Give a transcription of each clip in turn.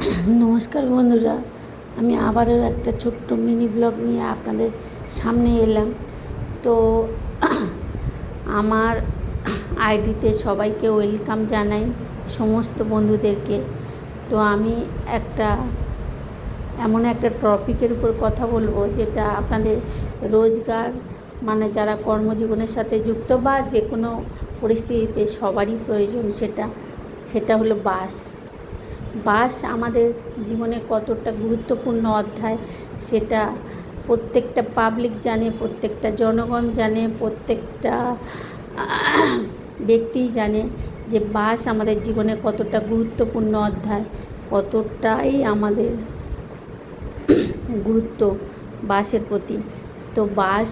নমস্কার বন্ধুরা, আমি আবারও একটা ছোট্ট মিনি ব্লগ নিয়ে আপনাদের সামনে এলাম। তো আমার আইডিতে সবাইকে ওয়েলকাম জানাই, সমস্ত বন্ধুদেরকে। তো আমি একটা, এমন একটা টপিকের উপর কথা বলব যেটা আপনাদের রোজগার মানে যারা কর্মজীবনের সাথে যুক্ত বা যে কোনো পরিস্থিতিতে সবারই প্রয়োজন সেটা সেটা হলো বাস। বাস আমাদের জীবনে কতটা গুরুত্বপূর্ণ অধ্যায় সেটা প্রত্যেকটা পাবলিক জানে, প্রত্যেকটা জনগণ জানে, প্রত্যেকটা ব্যক্তিই জানে যে বাস আমাদের জীবনে কতটা গুরুত্বপূর্ণ অধ্যায়, কতটাই আমাদের গুরুত্ব বাসের প্রতি। তো বাস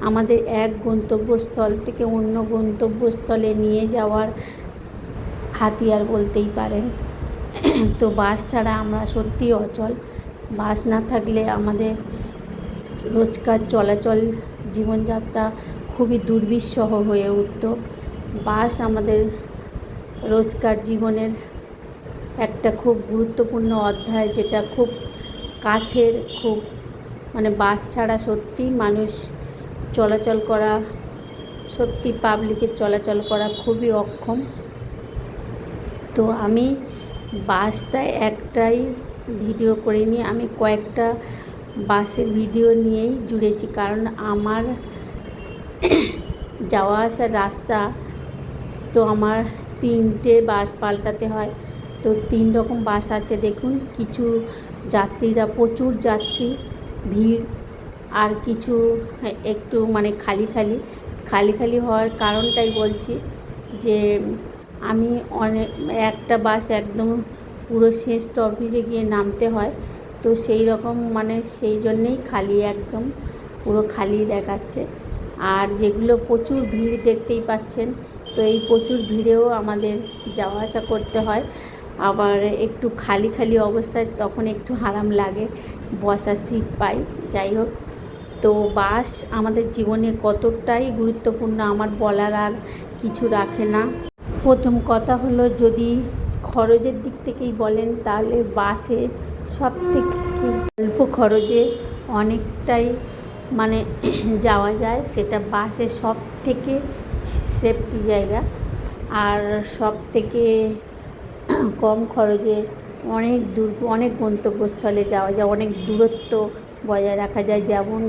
আমাদের এক গন্তব্যস্থল থেকে অন্য গন্তব্যস্থলে নিয়ে যাওয়ার হাতিয়ার বলতেই পারেন। তো বাস ছাড়া আমরা সত্যিই অচল। বাস না থাকলে আমাদের রোজকার চলাচল, জীবনযাত্রা খুবই দুর্বিষহ হয়ে উঠত। বাস আমাদের রোজকার জীবনের একটা খুব গুরুত্বপূর্ণ অধ্যায় যেটা খুব কাছের, খুব মানে বাস ছাড়া সত্যি মানুষ চলাচল করা, সত্যি পাবলিকের চলাচল করা খুবই অক্ষম। তো আমি বাসটায় একটাই ভিডিও করে করিনি আমি কয়েকটা বাসের ভিডিও নিয়েই জুড়েছি। কারণ আমার যাওয়া আসার রাস্তা তো আমার তিনটে বাস পাল্টাতে হয়। তো তিন রকম বাস আছে দেখুন। কিছু যাত্রীরা, প্রচুর যাত্রী, ভিড় আর কিছু একটু মানে খালি খালি। খালি খালি হওয়ার কারণটাই বলছি যে আমি অনেক একটা বাস একদম পুরো শেষ স্টপেজে গিয়ে নামতে হয়। তো সেই রকম মানে সেই জন্যেই খালি একদম পুরো খালি দেখাচ্ছে। আর যেগুলো প্রচুর ভিড় দেখতেই পাচ্ছেন, তো এই প্রচুর ভিড়েও আমাদের যাওয়া আসা করতে হয়। আবার একটু খালি খালি অবস্থায় তখন একটু আরাম লাগে, বসার সিট পাই, যাই হোক। তো বাস আমাদের জীবনে কতটাই গুরুত্বপূর্ণ আমার বলার আর কিছু রাখে না। প্রথম কথা হলো যদি খরচের দিক থেকেই বলেন, তাহলে বাসে সব থেকে অল্প খরচে অনেকটাই মানে যাওয়া যায়। সেটা বাসে সব থেকে সেফটি জায়গা। আর সব থেকে কম খরচে অনেক দূর, অনেক গন্তব্যস্থলে যাওয়া যায়। অনেক দূরত্ব বজায় রাখা যায়। যেমন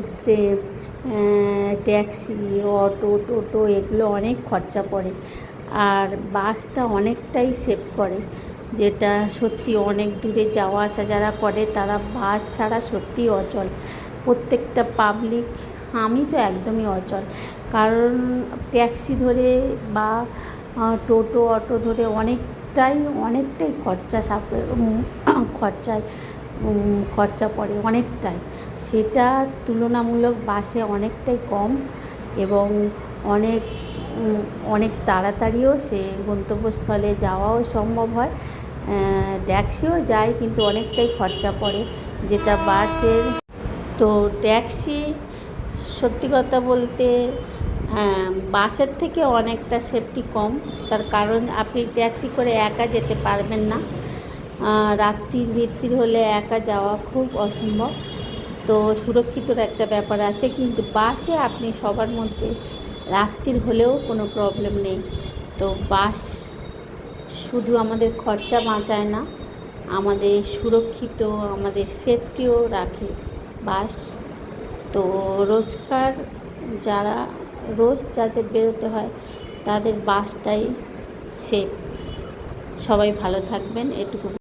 ট্যাক্সি, অটো, টোটো, এগুলো অনেক খরচা পড়ে। আর বাসটা অনেকটাই সেভ করে। যেটা সত্যি অনেক দূরে যাওয়া আসা যারা করে, তারা বাস ছাড়া সত্যিই অচল। প্রত্যেকটা পাবলিক আমি তো একদমই অচল। কারণ ট্যাক্সি ধরে বা টোটো, অটো ধরে অনেকটাই অনেকটাই খরচা সাপে খরচায় খরচা পড়ে অনেকটাই। সেটা তুলনামূলক বাসে অনেকটাই কম এবং অনেক অনেক তাড়াতাড়িও সে গন্তব্যস্থলে যাওয়াও সম্ভব হয়। ট্যাক্সিও যায় কিন্তু অনেকটাই খরচা পড়ে যেটা বাসের। তো ট্যাক্সি সত্যি কথা বলতে বাসের থেকে অনেকটা সেফটি কম। তার কারণ আপনি ট্যাক্সি করে একা যেতে পারবেন না। রাত্রির ভিত্তির হলে একা যাওয়া খুব অসম্ভব। তো সুরক্ষিতর একটা ব্যাপার আছে, কিন্তু বাসে আপনি সবার মধ্যে রাত্রির হলেও কোনো প্রবলেম নেই। তো বাস শুধু আমাদের খরচা বাঁচায় না, আমাদের সুরক্ষিত, আমাদের সেফটিও রাখে বাস। তো রোজকার যারা, রোজ যাদের বেরোতে হয়, তাদের বাসটাই সেফ সবাই ভালো থাকবেন, এটুকু।